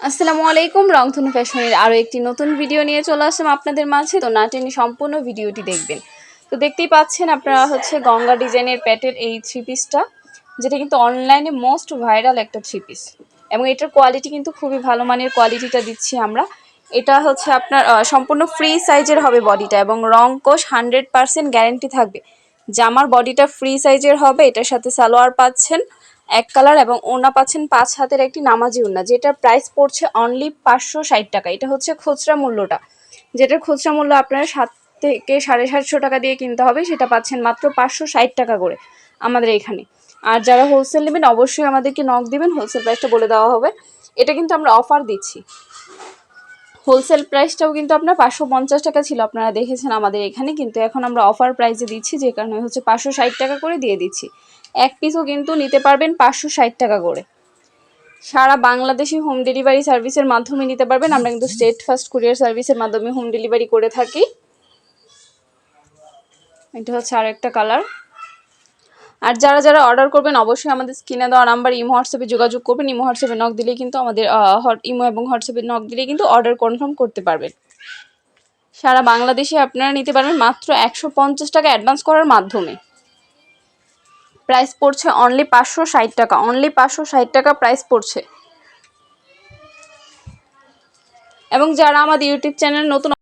আসসালামু আলাইকুম, রংধনু ফ্যাশনের আরও একটি নতুন ভিডিও নিয়ে চলে আসলাম আপনাদের মাঝে। তো না টেনে সম্পূর্ণ ভিডিওটি দেখবেন। তো দেখতেই পাচ্ছেন আপনারা হচ্ছে গঙ্গা ডিজাইনের প্যাটের এই থ্রি পিসটা যেটা কিন্তু অনলাইনে মোস্ট ভাইরাল একটা থ্রি পিস এবং এটার কোয়ালিটি কিন্তু খুবই ভালো মানের কোয়ালিটিটা দিচ্ছি আমরা। এটা হচ্ছে আপনার সম্পূর্ণ ফ্রি সাইজের হবে বডিটা এবং রং কোষ হান্ড্রেড পার্সেন্ট গ্যারেন্টি থাকবে। জামার বডিটা ফ্রি সাইজের হবে, এটার সাথে সালোয়ার পাচ্ছেন। এক কালার এবং ওনা পাচ্ছেন পাঁচ হাতের একটি নামাজি ওনা যেটার প্রাইস পড়ছে অনলি পাঁচশো ষাট টাকা। এটা হচ্ছে খুচরা মূল্যটা, যেটার খুচরা মূল্য আপনারা সাত থেকে সাড়ে সাতশো টাকা দিয়ে কিনতে হবে, সেটা পাচ্ছেন মাত্র পাঁচশো ষাট টাকা করে আমাদের এখানে। আর যারা হোলসেল নেবেন, অবশ্যই আমাদেরকে নক দিবেন হোলসেল প্রাইসটা বলে দেওয়া হবে। এটা কিন্তু আমরা অফার দিচ্ছি। হোলসেল প্রাইসটাও কিন্তু আপনার পাঁচশো পঞ্চাশ টাকা ছিল। আপনারা দেখেছেন আমাদের এখানে কিন্তু এখন আমরা অফার প্রাইসে দিচ্ছি, যে কারণে হচ্ছে পাঁচশো ষাট টাকা করে দিয়ে দিচ্ছি। এক পিসও কিন্তু নিতে পারবেন পাঁচশো ষাট টাকা করে। সারা বাংলাদেশি হোম ডেলিভারি সার্ভিসের মাধ্যমে নিতে পারবেন। আমরা কিন্তু স্টেট ফার্স্ট কুরিয়ার সার্ভিসের মাধ্যমে হোম ডেলিভারি করে থাকি। এটা হচ্ছে আর একটা কালার আর যারা যারা অর্ডার করবেন, অবশ্যই আমাদের স্ক্রিনে দেওয়া নাম্বার ইমো হোয়াটসঅ্যাপে যোগাযোগ করবেন। ইমো হোয়াটসঅ্যাপে নক দিলেই কিন্তু আমাদের হট ইমো এবং হোয়াটসঅ্যাপে নক দিলেই কিন্তু অর্ডার কনফার্ম করতে পারবেন। সারা বাংলাদেশে আপনারা নিতে পারবেন মাত্র একশো পঞ্চাশ টাকা অ্যাডভান্স করার মাধ্যমে। প্রাইস পড়ছে অনলি পাঁচশো ষাট টাকা। অনলি পাঁচশো ষাট টাকা প্রাইস পড়ছে। এবং যারা আমাদের ইউটিউব চ্যানেল নতুন